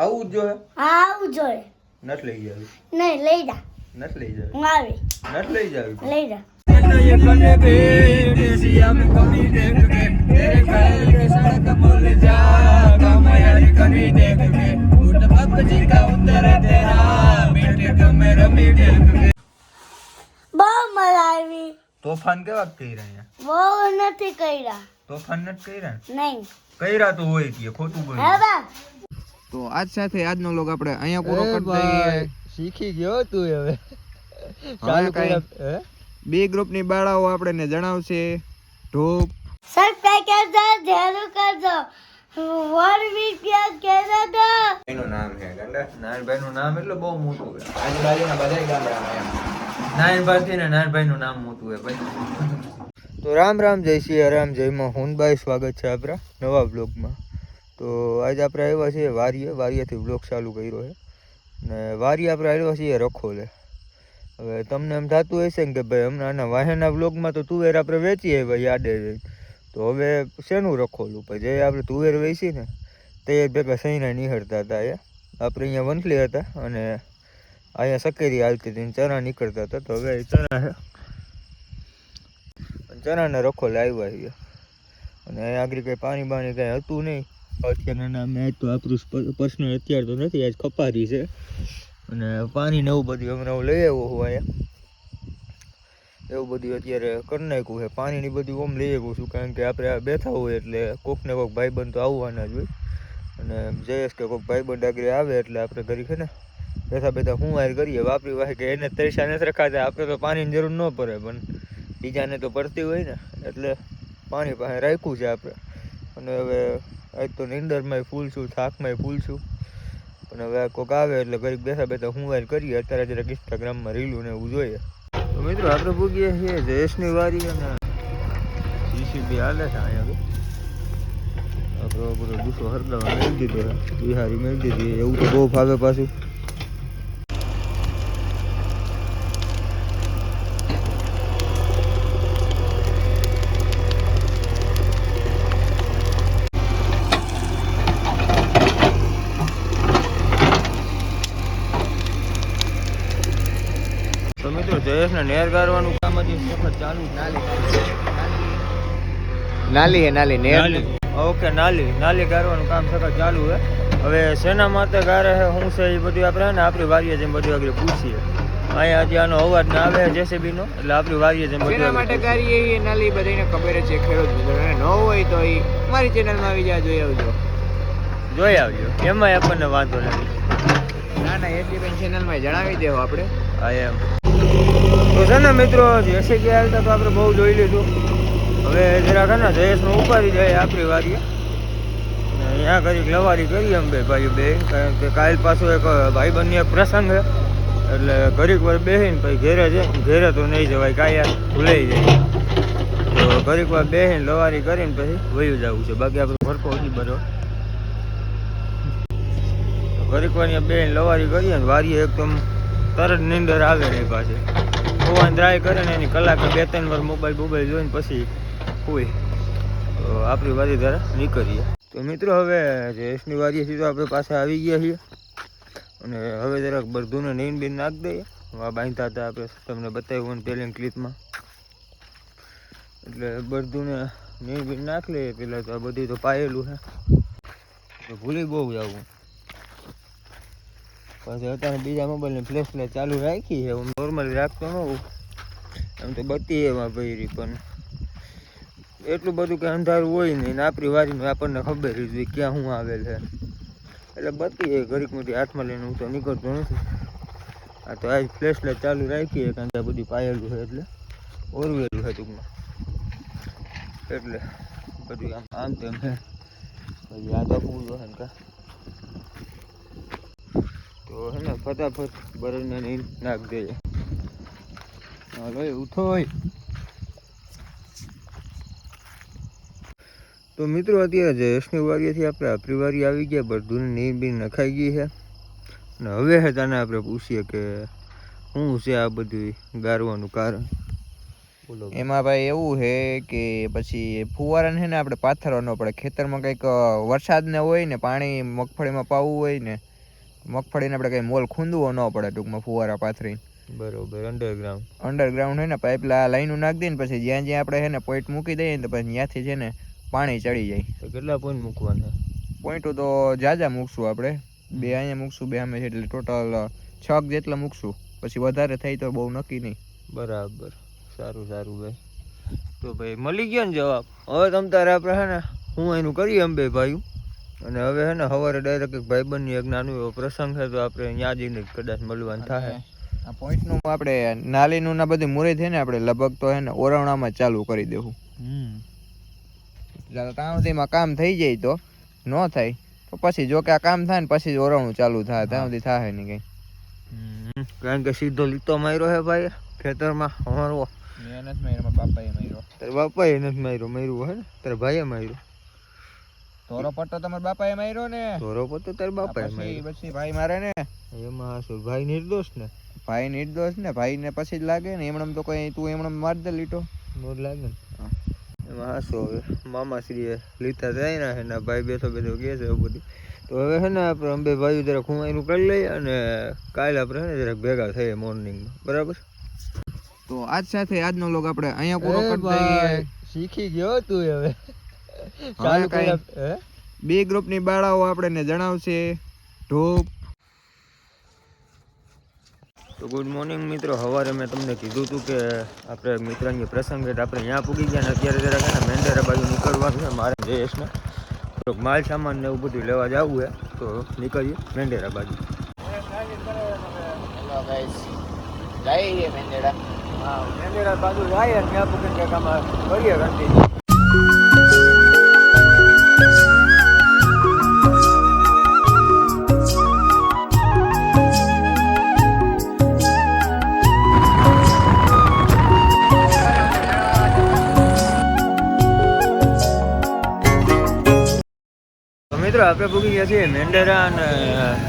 આવું જ જોઈએ હા. આવું જોઈએ નથી લઈ જાવી. નહીં લઈ જા. નથી લઈ જાવી. હું આવી. નથી લઈ જાવી. લઈ જા. બહુ મજા આવી. તોફાન કેવા કર્યા અહીંયા? બહુ નથી કર્યા. તોફાન નથી કર્યા? નહીં. કર્યા તો હોય કે ખોટું બોલ. હે બા. તો આજ સાથે આજનો લોગ આપણે અહીંયા પૂરો કરી દઈએ. શીખી ગયો તું હવે. હવે કાંઈ બે ગ્રુપની બાળાઓ આપણને જણાવશે. ઢોપ. સબસ્ક્રાઇબ કરજો જરૂર કરજો. વર વિડિયો તો એનું નામ છે ગંડા. નાનભાઈ નું નામ એટલે બહુ મોટું છે. આજુબાજુના બધા ગામડામાં એમ. નાનભાઈ થી ને નાનભાઈ નું નામ મોટું છે ભાઈ. તો રામ રામ જય શ્રી રામ જયમાં હુનભાઈ. સ્વાગત છે આપણા નવા બ્લોગમાં તો આજે આપણે આવ્યા છીએ વારીએ. વારીએથી બ્લોગ ચાલુ કર્યો છે. ને વારી આપણે આવ્યા છીએ રખોલે. હવે તમને એમ થતું હશે ને કે ભાઈ હમણાં આના વાહેના બ્લોગમાં તો તુવેર આપણે વેચીએ ભાઈ યાદે તો હવે શેનું રખોલું પછી જે આપણે તુવેર વેચી ને તે ભેગા સહીના નીકળતા હતા એ. આપણે અહીંયા વંથલી હતા અને અહીંયા સકેરી હાલતી હતી ચણા નીકળતા હતા. તો હવે ચણા છે રખોલે આવ્યા છીએ. અને અહીંયા આગળ કંઈ પાણી બાણી કંઈ હતું નહીં. અત્યારના મેચ તો આપણું પર્સનલ અત્યારે તો નથી, આજ કપારી છે. અને પાણી ને એવું બધું હમણાં લઈ આવ્યો હું એવું બધું અત્યારે કરી નાખ્યું છે. પાણીની બધું ઓમ લઈ આવ્યું છું, કારણ કે આપણે બેઠા હોય એટલે કોક ને કોક ભાઈબંધ તો આવવાના જ હોય. અને જયેશ કે કોઈક ભાઈબંધ આગળ આવે એટલે આપણે ઘરી છે ને બેઠા બેઠા હું વાર કરીએ. વાપરી વાહે કે એને તરીસા નથી રખાતા, આપણે તો પાણીની જરૂર ન પડે, પણ બીજાને તો પડતી હોય ને એટલે પાણી પાસે રાખ્યું છે આપણે. અને હવે આજ તો નીંદરમાં ફૂલ છું થાકમાં ફૂલ છું પણ હવે કોક આવે એટલે ઘરે બેઠા બેઠા હું વાર કરીએ. અત્યારે જરાક ઇન્સ્ટાગ્રામમાં રીલું ને એવું જોઈએ. તો મિત્રો આપણે પૂગીએ છીએ જયેશની વારી અને જીસીબી હાલે છે અહીંયા આપણો બધો ગુસ્સો હરગાવા મેળવી દીધો બિહારી મેળવી દીધી એવું તો બહુ ફાવે પાછું તો મિત્રો નેર ગારવાનું કામ હજી સખત ચાલુ નાલી હે નાલી નેર ઓકે નાલી. નાલી ગારવાનું કામ સખત ચાલુ છે હવે સેના માટે ગારે છે શું છે એ બધું આપણે ને આપણી વારીએ જેમ બધું આગળ પૂછીએ. અહીંયા હજી આનો અવાજ ના આવે જેસીબી નો એટલે આપણી વારીએ જેમ બધું શેના માટે. કરીએ એ નાલી બધાને ખબર છે ખેડૂત મિત્રો ન હોય તો એ મારી ચેનલમાં આવી જાય જોઈ આવજો. જોઈ આવજો. એમાંય આપણને વાંધો નથી. ના ના એટલી પણ ચેનલમાં જણાવી દેવો આપણે. હા એમ. તો છે ને મિત્રો જેસી કે હાલતા તો આપણે બહુ જોઈ લીધું. હવે જરાક ને જયેશનું ઉપાડી જાય આપણી વારી અહીંયા કરી લવારી કરીએ અમે બે ભાઈ બે કારણ કે કાલ પાછું એક ભાઈબંધની એક પ્રસંગ છે. એટલે ઘડીક વાર બેસીને પછી ઘેરે છે ઘેરે તો નહીં જવાય, કાંઈ ભૂલાઈ જાય. તો ઘડીક વાર બેસીને લવારી કરીને પછી વયું જવું છે. બાકી આપણે ફરકો નથી બધો ઘડીક વાર બેસીને લવારી કરીએ ને વારી એકદમ તરત નીંદર આવે ને પાસે હોવાની ટ્રાય કરે ને એની કલાક બે ત્રણ વાર મોબાઈલ મોબાઈલ જોઈને પછી હોય તો આપણી વારી દ્વારા નીકળીએ. તો મિત્રો હવે જયેશની વારી તો આપણે પાસે આવી ગયા છીએ. અને હવે જરાક બરધુને નહીં બીન નાખી દઈએ. આ બાંધતા હતા આપણે, તમને બતાવ્યું પેલી ક્લિપમાં એટલે બરધુને નહીં બીન નાખી લઈએ. પહેલાં તો આ બધું તો પાયેલું છે ભૂલી બહુ જવું. પછી અત્યારે બીજા મોબાઈલની ફ્લેશ લાઇટ ચાલુ રાખી છે. હું નોર્મલી રાખતો ન એમ તો બત્તી એમાં ભરી પણ એટલું બધું કે અંધારું હોય નહીં ને આપણી વારીનું આપણને ખબર જ ક્યાં શું આવેલ છે. એટલે બત્તી એ ઘડીક મોટી હાથમાં લઈને હું તો નીકળતો નથી. આ તો આજ ફ્લેશ લાઈટ ચાલુ રાખીએ કારણ કે આ બધું પાયેલું છે એટલે. ઓરવેલું છે ટૂંકમાં. એટલે બધું આમ આમ તેમ છે. આ પૂરું છે ને કા. તો હે ને ફટાફટ બરડને નીંદ નાખ દઈએ હાલો ઉઠો હોય. તો મિત્રો અત્યારે જયેશની વાડીએથી આપણે આપણી વારી આવી ગયા બધું નીંદ બી નખાઈ ગઈ છે. અને હવે હે તને આપણે પૂછીએ કે શું છે આ બધું ગારવાનું કારણ? બોલો. એમાં ભાઈ એવું છે કે પછી ફુવારાને છે ને આપણે પાથરવાનો પડે. ખેતરમાં કંઈક વરસાદ ને હોય ને પાણી મગફળીમાં પાવું હોય ને મગફળીને આપણે કંઈ મોલ ખૂંદવો ન પડે ટૂંકમાં ફુવારા પાથરી. બરોબર અંડરગ્રાઉન્ડ અંડરગ્રાઉન્ડ હોય ને પાઇપલા લાઈનો નાખી દઈએ ને પછી જ્યાં જ્યાં આપણે છે ને પોઈન્ટ મૂકી દઈએ ને તો પછી ત્યાંથી છે ને પાણી ચડી જાય. તો કેટલા પોઈન્ટ મૂકવાના? પોઈન્ટો તો જાજા મૂકશું આપણે. બે અહીંયા મૂકશું બે અમે એટલે ટોટલ છક જેટલા મૂકશું. પછી વધારે થાય તો બહુ નક્કી નહીં. બરાબર. સારું સારું ભાઈ. તો ભાઈ મળી ગયો ને જવાબ? હવે તમ તારે આપણે હે ને હું એનું કરીએ અંબે ભાઈ અને હવે હે ને સવારે ડાયરેક્ટ એક ભાઈબંધની એક નાનું એવો પ્રસંગ છે તો આપણે ત્યાં જઈને કદાચ મળવાનું થાય. આ પોઈન્ટનું આપણે નાલીનું ના બધી મુરે છે ને આપણે લગભગ તો હે ને ઓરવણામાં ચાલુ કરી દેવું. ત્યાં સુધીમાં કામ થઈ જાય તો ન થાય તો પછી જો કે આ કામ થાય ને પછી જ ઓરવણું ચાલુ થાય ત્યાં સુધી થાય નહીં કંઈ. કારણ કે સીધો લીટો માર્યો હે ભાઈ ખેતરમાં અમારો. નથી માર્યો બાપાએ માર્યો. તારે બાપાએ નથી માર્યો માર્યું હે ને? તારા ભાઈએ માર્યો. તોરો પટ્ટો તમારા બાપાએ માર્યો ને? ધોરો પટ્ટો તાર બાપાએ માર્યો. પછી ભાઈ મારે ને? એમાં શું ભાઈ નિર્દોષ ને? ભાઈ નિર્દોષ ને ભાઈ ને પછી જ લાગે ને એમણે તો કઈ તું એમણે માર દે લીટો. મોર લાગે ને. એમાં હાસો હવે મામાશ્રીએ લીધા જાય ને એના ભાઈ બેઠો બેઠો કે છે એવું બધું. તો હવે છે ને આપણે અંબે ભાઈ જરાક ખૂણાઈનું કરી લઈએ અને કાલે આપણે છે ને જરાક ભેગા થઈએ મોર્નિંગમાં. બરાબર તો આજ સાથે આજનો લોગ આપણે અહીંયા પૂરો કરી દઈએ. શીખી ગયો તું હવે. ચાલુ કર્યા- કર્યા- હે? બે ગ્રુપની બાળાઓ આપણને જણાવશે. ઢોપ તો ગુડ મોર્નિંગ મિત્રો. સવારે મેં તમને કીધું હતું કે આપણે મિત્રની પ્રસંગ એટલે આપણે ત્યાં પૂગી ગયા ને અત્યારે જરાક ને મેંડેરા બાજુ નીકળવાનું છે મારે જયેશને થોડોક માલ સામાન ને એવું બધું લેવા જવું છે તો નીકળીએ મેંડેરા બાજુ. હા મેંડેરા બાજુ જાય ત્યાં પૂગી ગયા કામ કરીએ મિત્રો, આપણે ભૂગી ગયા છીએ મેંડેરા અને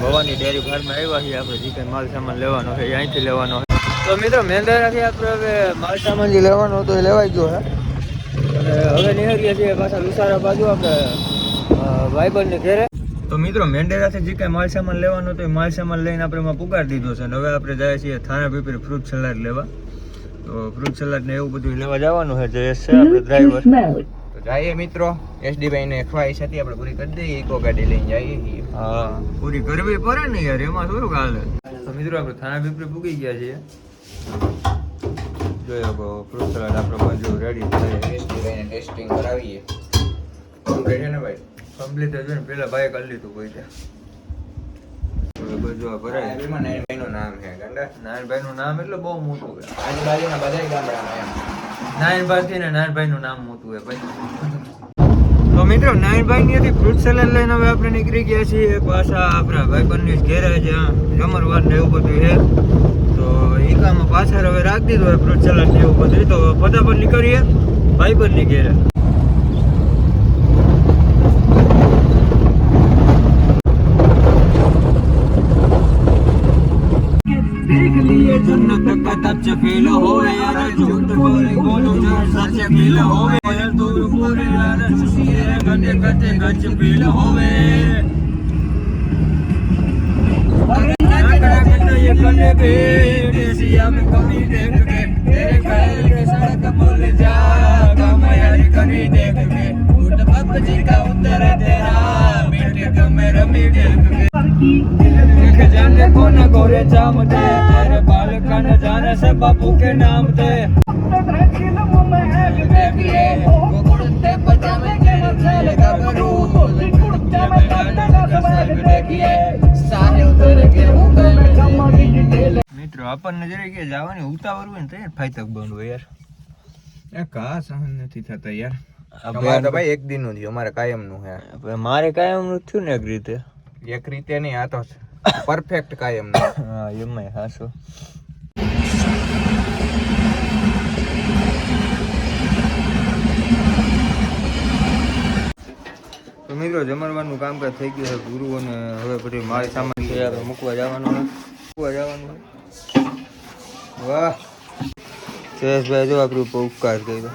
ભવાની ડેરી ફાર્મમાં આવ્યા છીએ. આપણે જે કંઈ માલ સામાન લેવાનો છે અહીંથી લેવાનો છે. તો મિત્રો મેંડેરાથી આપણે હવે માલ સામાન જે લેવાનો હતો એ લેવાઈ ગયો છે. અને હવે નીકળીએ છીએ પાછા લુસારા બાજુ આપણે વાઇબરને ઘેરે. તો મિત્રો મેંડેરાથી જે કાંઈ માલ સામાન લેવાનો હતો એ માલ સામાન લઈને આપણે એમાં પુગાડી દીધો છે. અને હવે આપણે જઈએ છીએ થાના પીપરી ફ્રૂટ સલાડ લેવા. તો ફ્રૂટ સલાડ ને એવું બધું લેવા જવાનું છે. જે છે આપણે ડ્રાઈવર તો જઈએ મિત્રો. એસડી ભાઈ ને ખ્વાહિશ હતી આપણે પૂરી કરી દઈએ. ઇકો ગાડી લઈને જઈએ હા. પૂરી કરવી પડે ને યાર એમાં શું હાલે? તો મિત્રો આપણે થાણા પીપરી પૂગી ગયા છીએ. જોયો કો ફ્રૂટ સલાડ આપણો બાજુ રેડી થઈ એસડી ભાઈ ને ટેસ્ટિંગ કરાવીએ. કમ્પ્લીટ છે ને ભાઈ? કમ્પ્લીટ જ હોય ને પેલા ભાઈ કરી લીધું કોઈ ત્યાં બધું આ ભરાય. એમાં નારાયણભાઈ નું નામ છે ગંડા. નારાયણભાઈ નું નામ એટલે બહુ મોટું છે. આજુબાજુના બધા ગામડામાં એમ. ને નું તો મિત્રો નાયનભાઈ ની હતી ફ્રૂટ સલાડ લઈને હવે આપણે નીકળી ગયા છીએ પાછા આપણા ભાઈબંધની ઘેરે જ્યાં જમરવાર ને એવું બધું છે. તો ઈકામાં પાછળ હવે રાખી દીધું હોય ફ્રૂટ સલાડ ને એવું બધું. તો ફટાફટ નીકળીએ ભાઈબંધની ઘેરે. तब चफेल होवे यार झूठ बोले बोलो जर सच फील होवे यार दूर पूरे यार सुसिए गने गते गच फील होवे अरे नाकड़ा के ये कने बे देसिया में कभी देख के तेरे ख्याल के सड़क भूल जा गम यार करी देख के उठ बाप जी का उत्तर तेरा बेटे कम रमी देख के देख जाने कौन गोरे जाम दे तेरे बाल का न जाने से बापू के नाम दे देखिए वो कुर्ते पजामे के चल गबरू कुर्ते में सब देखिए सारे उतर के મિત્રો આપણને જરા કે જવાની ઉતાવળ હોય ને તો યાર ફાયતક બંધ હોય યાર એ કા સહન નથી થતા યાર આ અમારે તો બેન- ભાઈ એક દિન નું થયું અમારે કાયમ નું છે હવે મારે કાયમ નું થયું ને એક રીતે એક રીતે નહીં આ તો પરફેક્ટ કાયમ નું હા એમાંય હાસો મિત્રો જમણવાનું કામકાજ થઈ ગયું છે ગુરુ અને હવે પછી મારી સામાન છે આપણે મૂકવા જવાનું છે. મૂકવા જવાનું છે. વાહ! જયેશભાઈ જો આપણું ઉપકાર કર્યો.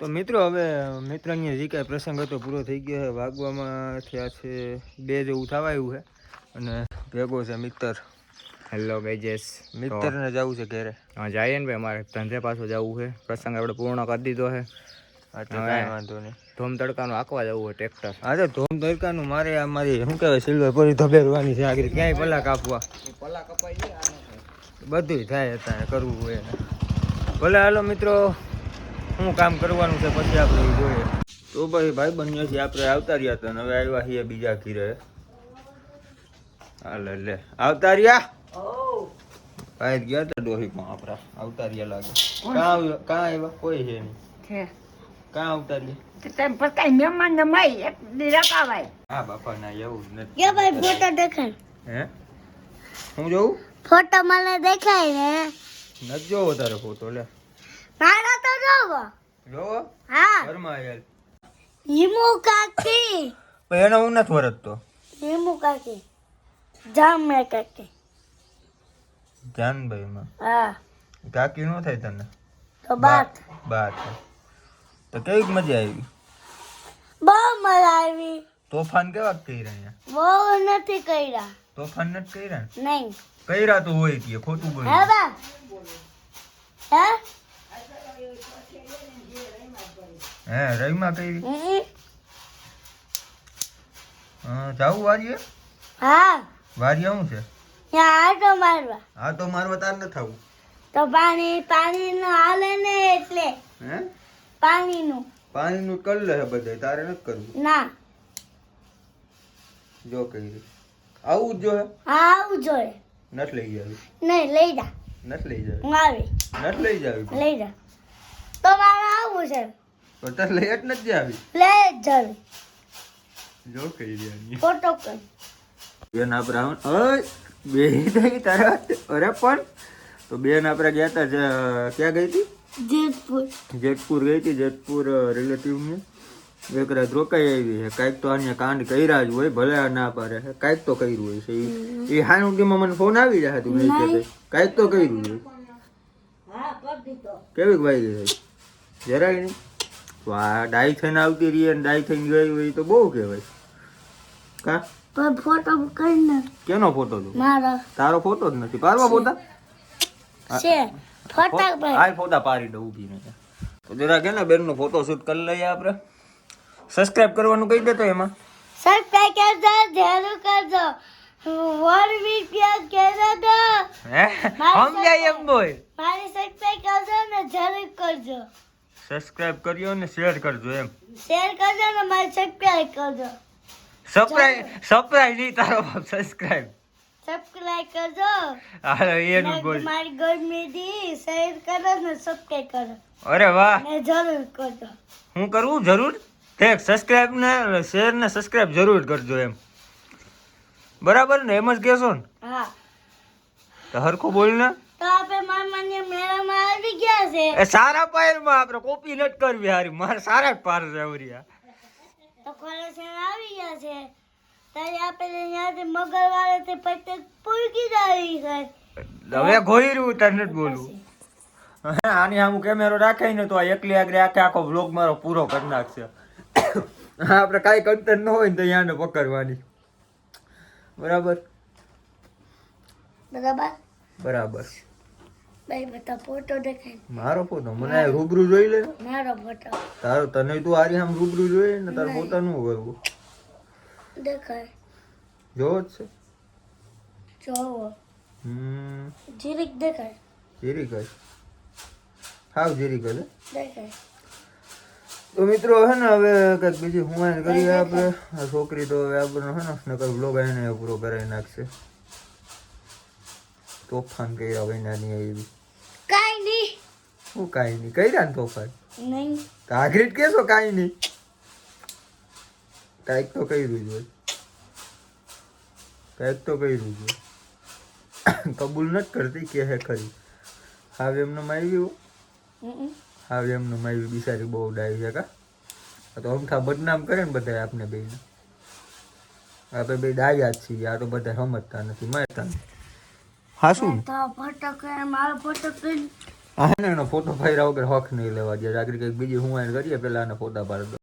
તો મિત્રો હવે મિત્રની જે કાંઈ પ્રસંગ હતો પૂરો થઈ ગયો છે. વાગવામાં થયા છે બે જેવું થવાયું છે. અને ભેગો છે મિત્ર હેલો ગેજેસ મિત્રને જવું છે ઘરે. હા જઈએ ને ભાઈ અમારે ધંધે પાછું જવું છે. પ્રસંગ આપણે પૂર્ણ કરી દીધો છે. વાંધો નહીં. ધૂમ તડકાનું આંકવા જવું હોય ટ્રેક્ટર. હા તો ધોમ તડકાનું મારે આ મારી શું કહેવાય સિલ્વર પૂરી ધબેરવાની છે આગળ. ક્યાંય પલા કાપવા પલા કપાઈ ગયા બધુંય થાય અત્યારે કરવું હોય ભલે હાલો મિત્રો શું કામ કરવાનું છે પછી આપણે જોઈએ. તો ભાઈ ભાઈ બંનેથી આપણે આવતા રહ્યા હતા હવે આવ્યા છીએ બીજા ઘીરે. હાલે લે. આવતા રહ્યા? ભાઈ ગયા હતા ડોહીમાં આપણા. આવતા રહ્યા લાગે. કાં આવ્યા? કાં આવ્યા? કોઈ છે નહીં. કાં આવતા રહ્યા હા બાપા ના એવું નથી. કે ભાઈ ફોટો દેખાય. હે? હું જોઉં? ફોટો મને દેખાય ને. નથી જોવો તારો ફોટો લે. મારો તો જોવો. જોવો? હા. ઘરમાં હિમુ કાકી. પણ એને હું નથી વરતતો હિમુ કાકી. જામ મે કાકી. જાનભાઈ માં હા. કાકી નો થાય તને? તો બાત. બા થાય તો કેવી મજા આવી બહુ મજા આવી તોફાન કેવા કર્યા અહીંયા બહુ નથી કર્યા તોફાન નથી કર્યા ને નહીં કર્યા તો હોય કે ખોટું હે બોલ્યું બા હે હે રહીમાં કરી હમ. હા જાવું વારીએ હા વારીએ શું છે ત્યાં આટો મારવા હા તો મારવા તાર ન થવું તો પાણી પાણીનું હાલે ને એટલે હે પાણીનું. પાણીનું કર લે બધે તારે નથી કરવું. ના. જો કરી આવું જ જો હે. આવું જો હે નથી લઈ જાવી. નહીં લઈ જા. નથી લઈ જાવી. હું આવી. નથી લઈ જાવી લઈ જા. તો મારે આવું છે. તો તારે લઈ જ નથી જાવી. લઈ જ જાવી. જો કહી દે ફોટો કર. બેન આપણે ઓય બે તારા અરે પણ તો બેન આપણે ગયા હતા ક્યાં ગઈ હતી? જેતપુર. જેતપુર ગઈ હતી? જેતપુર રિલેટિવની એક રાત રોકાઈ આવી છે કાંઈક તો આને કાંડ કર્યા જ હોય ભલે આ ના પાડે છે કાંઈક તો કર્યું હોય છે. એ એ હાનુટીમાં મને ફોન આવી જાય તું નહીં. કહેતી. કાંઈક તો કર્યું હોય કેવી વાઈ ગઈ જરાય નહીં. તો આ ડાઈ થઈને આવતી રહી અને ડાઈ થઈને ગઈ હોય તો બહુ કહેવાય. કા? પણ ફોટો કરી કેનો ફોટો તું? મારો. તારો ફોટો જ નથી. પાડવા ફોટા છે. ફોટા પાડી. દઉં ઊભી ને તો જરા કે ને બેનનો ફોટો શૂટ કરી લઈએ આપણે. સબસ્ક્રાઇબ કરવાનું કહી દેતો એમાં. સબસ્ક્રાઇબ કરજો જરૂર કરજો. વોર વિડિયો કેજો તો. હે? સમજાય એમ બોલ. મારી સબસ્ક્રાઇબ કરજો ને જરૂર કરજો. સબસ્ક્રાઇબ કર્યો ને શેર કરજો એમ. શેર કરજો ને મારી સબસ્ક્રાઇબ કરજો. સબસ્ક્રાઇબ સબસ્ક્રાઇબ નહીં તારો સબસ્ક્રાઇબ સબસ્ક્રાઇબ કરજો. હાલો એનું બોલ. મારી ગરમીથી શેર કરો ને સબસ્ક્રાઇબ કરો. અરે વાહ. ને જરૂર કરજો. હું કરવું જરૂર? ઠીક સબસ્ક્રાઇબ ને શેર ને સબસ્ક્રાઇબ જરૂર કરજો એમ. બરાબર ને? એમ જ કહેશો ને? હા. તો હરખું બોલ ને. તો આપણે મામાને મેળામાં આવી ગયા છે. એ સારા પાયરમાં આપણે કોપી નથી કરવી હારી. મારે સારા જ પાર છે આવરિયા તો કોલેજ આવી ગયા છે. ત્યારે આપણે ત્યાંથી મગરવાળે તે પૂરકી જાવી છે. હવે ગોયરું તાર નથી બોલવું. આની આમ કેમેરો રાખે ને તો આ એકલી આગળ આખે આખો વ્લોગ મારો પૂરો કરી નાખશે. આપણે કાંઈ ન હોય ને તો યાને પકડવાની. બરાબર? બરાબર? બરાબર. ભાઈ બધા ફોટો દેખાય. મારો ફોટો મને આ રૂબરૂ જોઈ લે. મારો ફોટો તારો તને તું આરી આમ રૂબરૂ જોઈએ ને તારો પોતાનું કરવું દેખાય જોવો જ છે જોવો હમ જીરીક દેખાય જીરી કર હાવ જીરી કર હે. દેખાય તો મિત્રો હે ને હવે કંઈક બીજી હુમાયન કરીએ આપણે આ છોકરી તો હવે આપણને હે ને નકર બ્લોગ એને પૂરો કરાવી નાખશે તોફાન કર્યા વૈના ની આવી કાઈ નહીં હું કાંઈ નહીં કર્યા ને તોફાન નહીં કાગરીટ કેશો કાંઈ નહીં કાંઈક તો કર્યું જ હોય કાંઈક તો કર્યું જ હોય કબૂલ નથી કરતી કે હે ખરી. હાવ એમને હમ. હાવ એમને મારી બિચારી બહુ ડાયું છે કા? તો અમથા બદનામ કરે ને બધા આપને બેને આપણે બે ડાયા જ છીએ આ તો બધા સમજતા નથી મારતા હા શું હા એનો ફોટો ફાયરા વગર હક નહીં લેવા દે. આગળ કંઈક બીજી હું કરીએ પેલા આને ફોટા પાડી